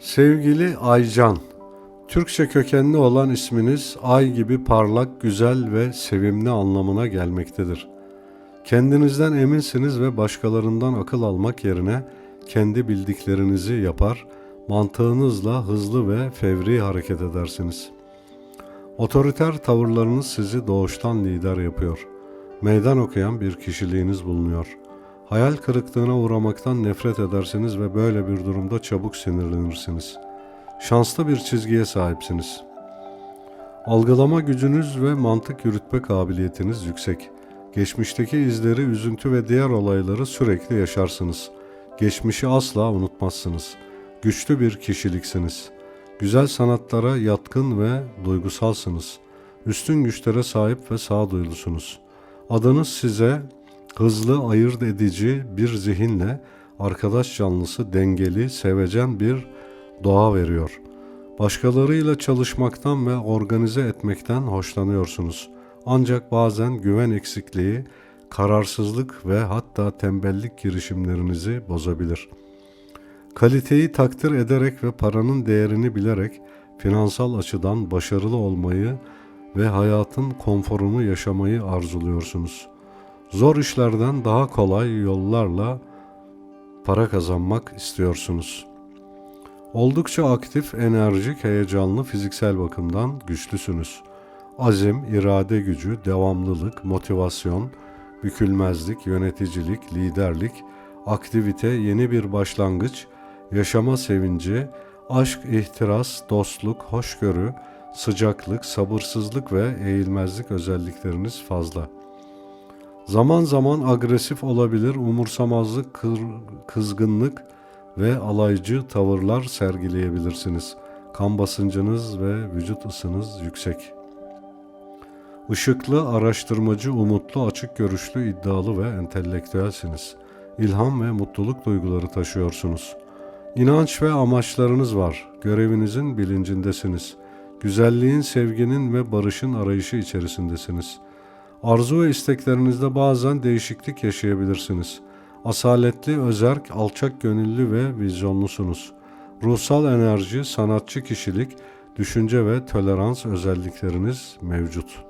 Sevgili Aycan, Türkçe kökenli olan isminiz ay gibi parlak, güzel ve sevimli anlamına gelmektedir. Kendinizden eminsiniz ve başkalarından akıl almak yerine kendi bildiklerinizi yapar, mantığınızla hızlı ve fevri hareket edersiniz. Otoriter tavırlarınız sizi doğuştan lider yapıyor. Meydan okuyan bir kişiliğiniz bulunuyor. Hayal kırıklığına uğramaktan nefret edersiniz ve böyle bir durumda çabuk sinirlenirsiniz. Şanslı bir çizgiye sahipsiniz. Algılama gücünüz ve mantık yürütme kabiliyetiniz yüksek. Geçmişteki izleri, üzüntü ve diğer olayları sürekli yaşarsınız. Geçmişi asla unutmazsınız. Güçlü bir kişiliksiniz. Güzel sanatlara yatkın ve duygusalsınız. Üstün güçlere sahip ve sağduyulusunuz. Adınız size hızlı, ayırt edici bir zihinle arkadaş canlısı, dengeli, sevecen bir doğa veriyor. Başkalarıyla çalışmaktan ve organize etmekten hoşlanıyorsunuz. Ancak bazen güven eksikliği, kararsızlık ve hatta tembellik girişimlerinizi bozabilir. Kaliteyi takdir ederek ve paranın değerini bilerek finansal açıdan başarılı olmayı ve hayatın konforunu yaşamayı arzuluyorsunuz. Zor işlerden daha kolay yollarla para kazanmak istiyorsunuz. Oldukça aktif, enerjik, heyecanlı, fiziksel bakımdan güçlüsünüz. Azim, irade gücü, devamlılık, motivasyon, bükülmezlik, yöneticilik, liderlik, aktivite, yeni bir başlangıç, yaşama sevinci, aşk, ihtiras, dostluk, hoşgörü, sıcaklık, sabırsızlık ve eğilmezlik özellikleriniz fazla. Zaman zaman agresif olabilir, umursamazlık, kızgınlık ve alaycı tavırlar sergileyebilirsiniz. Kan basıncınız ve vücut ısınız yüksek. Işıklı, araştırmacı, umutlu, açık görüşlü, iddialı ve entelektüelsiniz. İlham ve mutluluk duyguları taşıyorsunuz. İnanç ve amaçlarınız var. Görevinizin bilincindesiniz. Güzelliğin, sevginin ve barışın arayışı içerisindesiniz. Arzu ve isteklerinizde bazen değişiklik yaşayabilirsiniz. Asaletli, özerk, alçak gönüllü ve vizyonlusunuz. Ruhsal enerji, sanatçı kişilik, düşünce ve tolerans özellikleriniz mevcut.''